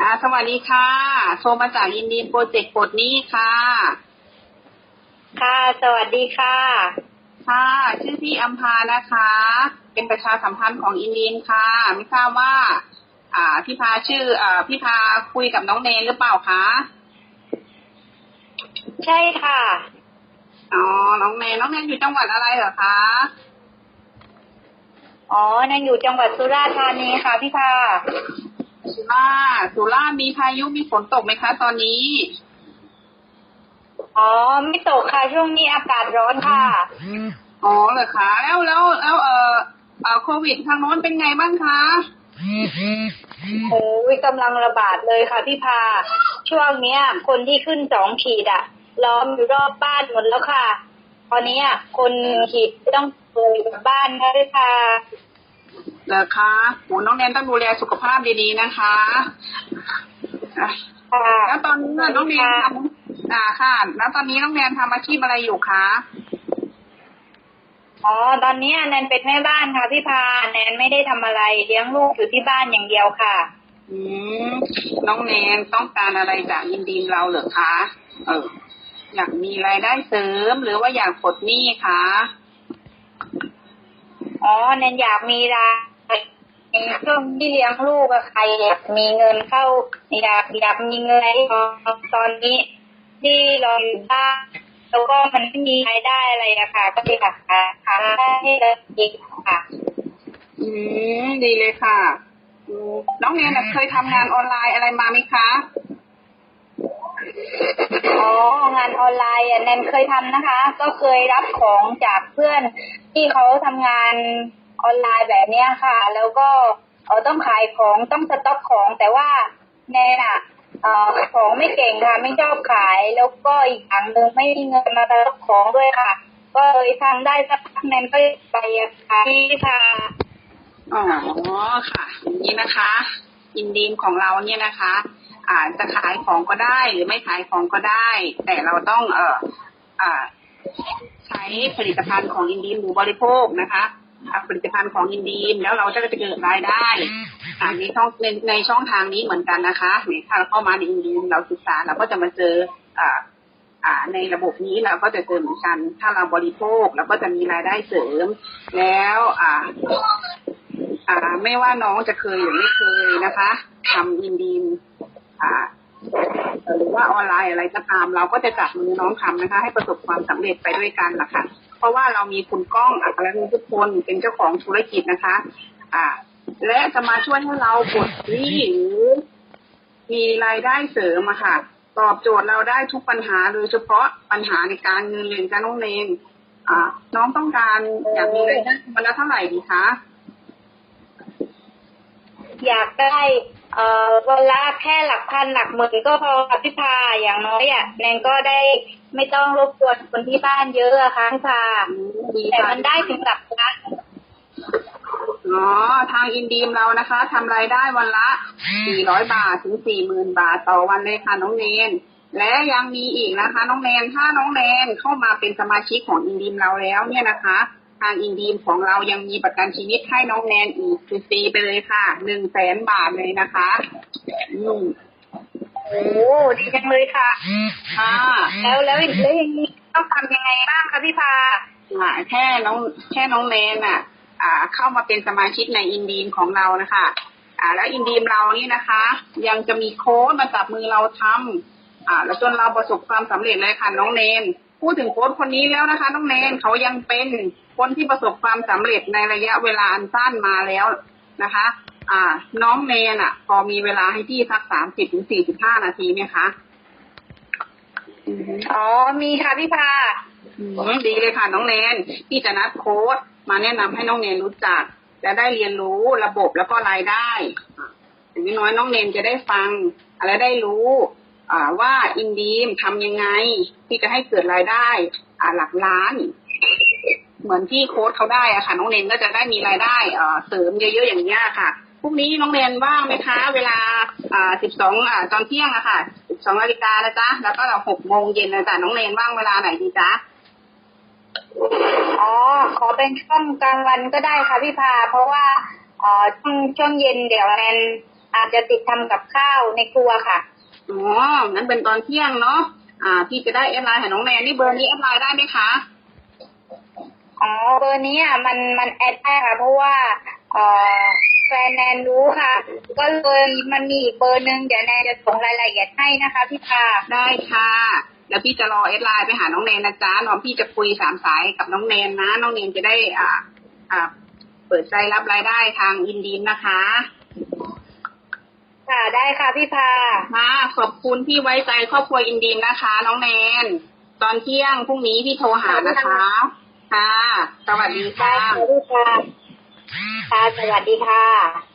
ค่ะ สวัสดีค่ะ โทรมาจากยินดีโปรเจกต์ปลดหนี้ค่ะ ค่ะ สวัสดีค่ะ ค่ะ ชื่อพี่อัมพานะคะ เป็นประชาสัมพันธ์ของอินดีนค่ะ ไม่ทราบว่า อ่า พี่พาชื่อ อ่า พี่พาคุยกับน้องเนนหรือเปล่าคะ ใช่ค่ะ อ๋อ น้องเนนน้องเนนอยู่จังหวัดอะไรเหรอคะ อ๋อนั่นอยู่จังหวัดสุราษฎร์ธานีค่ะพี่พา สุราษฎร์สุราษฎร์มีพายุมีฝนตกไหมคะ ตอนนี้ อ๋อ ไม่ตกค่ะ ช่วงนี้อากาศร้อนค่ะ อ๋อเหรอคะแล้วแล้วแล้วเอ่อเอ่อโควิดทางโน้นเป็นไงบ้างคะโอ้ยกำลังระบาดเลยค่ะพี่พา ช่วงเนี้ย คนที่ขึ้นสองขีดอะล้อมอยู่รอบบ้านหมดแล้วค่ะ ตอนนี้อะคนขีดต้องเปิดกลับบ้านค่ะพี่พา เหรอคะโหน้องแนนต้องดูแลสุขภาพดีๆนะคะอะค่ะแล้วตอนนี้น้องแนนทำอ่าค่ะ แล้วตอนนี้น้องแนนทำอาชีพอะไรอยู่คะอ๋อ ตอนนี้แนนเป็นแม่บ้านค่ะพี่พา แนนไม่ได้ทำอะไรเลี้ยงลูกอยู่ที่บ้านอย่างเดียวค่ะ อืม น้องแนนต้องการอะไรจากยินดีมเราเหรอคะ เออ อยากมีรายได้เสริมหรือว่าอยากปลดหนี้คะ อ๋อแนนอยากมีรายในช่วงที่เลี้ยงลูกอะใครอยากมีเงินเข้าอยากอยากมีเงินให้ตอนนี้ ที่เราอยู่บ้านแล้วก็มันไม่มีรายได้อะไรอะค่ะ ก็เลยอยากหาหาให้เราอีกค่ะ อืมดีเลยค่ะอืมน้องแนนน่ะเคยทำงานออนไลน์อะไรมาไหมคะอ๋องานออนไลน์อะแนนเคยทำนะคะ ก็เคยรับของจากเพื่อน ที่เขาทำงานออนไลน์แบบเนี้ยค่ะ แล้วก็เออต้องขายของต้องสต็อกของ แต่ว่าแนนอะเอ่อของไม่เก่งค่ะ ไม่ชอบขาย แล้วก็อีกอย่างหนึ่งไม่มีเงินมาสต็อกของด้วยค่ะ ก็เลยทำได้สักพักแนนก็ไปอะค่ะที่ค่ะอ๋อค่ะอย่างนี้นะคะอินดีมของเราเนี่ยนะคะอาจจะขายของก็ได้หรือไม่ขายของก็ได้ แต่เราต้องเอ่ออ่า ใช้ผลิตภัณฑ์ของอินดีมหรือบริโภคนะคะอ่าผลิตภัณฑ์ของอินดีมแล้วเราจะจะเกิดรายได้อ่าในช่องในในช่องทางนี้เหมือนกันนะคะเนี่ยถ้าเราเข้ามาในอินดีมเราศึกษาเราก็จะมาเจออ่าอ่าในระบบนี้เราก็จะเจอเหมือนกัน ถ้าเราบริโภคเราก็จะมีรายได้เสริม แล้วอ่าอ่า ไม่ว่าน้องจะเคยหรือไม่เคยนะคะทำอินดีมอ่า หรือว่าออนไลน์อะไรก็ตาม เราก็จะจับมือน้องทำนะคะ ให้ประสบความสำเร็จไปด้วยกันนะคะเพราะว่าเรามีคุณก้องอัครนุทุกคนเป็นเจ้าของธุรกิจนะคะ อ่า และจะมาช่วยให้เราปลดหนี้หรือมีรายได้เสริมอะค่ะ ตอบโจทย์เราได้ทุกปัญหาโดยเฉพาะปัญหาในการเงินเรียนการน้องเนอ่า น้องต้องการอยากมีรายได้วันละเท่าไหร่ดีคะอยากได้ เอ่อวันละแค่หลักพันหลักหมื่นก็พอค่ะพี่พาอย่างน้อยอะแนนก็ได้ไม่ต้องรบกวนคนที่บ้านเยอะอะค่ะพี่พาแต่มันได้ถึงหลักล้านอ๋อทางอินดีมเรานะคะทำรายได้วันละ 400 บาทถึง 40,000 บาทต่อวันเลยค่ะน้องเนนและยังมีอีกนะคะ น้องเนนถ้าน้องเนนเข้ามาเป็นสมาชิกของอินดีมเราแล้วเนี่ยนะคะ ทางอินดีมของเรายังมีประกันชีวิตให้น้องแนนอีกฟรีๆไปเลยค่ะหนึ่งแสนบาทเลยนะคะอืมโอ้ดีจังเลยค่ะค่ะแล้วแล้วแล้วอย่างนี้ต้องทำยังไงบ้างคะพี่พาอ่าแค่น้องแค่น้องแนนอะ อ่า เข้ามาเป็นสมาชิกในอินดีมของเรานะคะ อ่า แล้วอินดีมเรานี่นะคะ ยังจะมีโค้ดมาจับมือเราทำอ่า แล้วจนเราประสบความสำเร็จเลยค่ะน้องเนน พูดถึงโค้ดคนนี้แล้วนะคะน้องเนนเขายังเป็นคนที่ประสบความสำเร็จในระยะเวลาอันสั้นมาแล้วนะคะ อ่า น้องเนนอะ พอมีเวลาให้พี่สักสามสิบถึงสี่สิบห้านาทีไหมคะอือฮึอ๋อมีค่ะพี่พาอืมดีเลยค่ะน้องเนนพี่จะนัดโค้ดมาแนะนำให้น้องเนนรู้จักและได้เรียนรู้ระบบแล้วก็รายได้อย่างน้อยน้องเนนจะได้ฟังและได้รู้อ่า ว่าอินดีมทำยังไง ที่จะให้เกิดรายได้หลักล้าน เหมือนที่โค้ดเขาได้อะค่ะ น้องเนนก็จะได้มีรายได้เสริมเยอะๆอย่างนี้ค่ะพรุ่งนี้น้องเนนว่างไหมคะ เวลาอ่าสิบสองตอนเที่ยงอะค่ะสิบสองนาฬิกานะจ๊ะแล้วก็เราหกโมงเย็นนะจ๊ะน้องเนนว่างเวลาไหนดีจ๊ะอ๋อขอเป็นช่วงกลางวันก็ได้ค่ะพี่พา เพราะว่าช่วงช่วงเย็นเดี๋ยวแนนอาจจะติดทำกับข้าวในครัวค่ะ อ๋องั้นเป็นตอนเที่ยงเนาะอ่า พี่จะได้แอดไลน์หาน้องแนนนี่เบอร์นี้แอดไลน์ได้ไหมคะอ๋อเบอร์นี้อะมันมันแอดได้ค่ะ เพราะว่าเอ่อแฟนแนนรู้ค่ะ ก็เลยมันมีอีกเบอร์หนึ่งเดี๋ยวแนนจะส่งรายละเอียดให้นะคะพี่พาได้ค่ะ แล้วพี่จะรอแอดไลน์ไปหาน้องแนนนะจ๊ะน้องพี่จะคุยสามสายกับน้องแนนนะ น้องแนนจะได้อ่าอ่าเปิดใจรับรายได้ทางอินดีมนะคะ ค่ะได้ค่ะพี่พาค่ะขอบคุณที่ไว้ใจครอบครัวอินดีมนะคะ น้องแนนตอนเที่ยงพรุ่งนี้พี่โทรหานะคะ ค่ะ สวัสดีได้ค่ะค่ะพี่พาค่ะสวัสดีค่ะ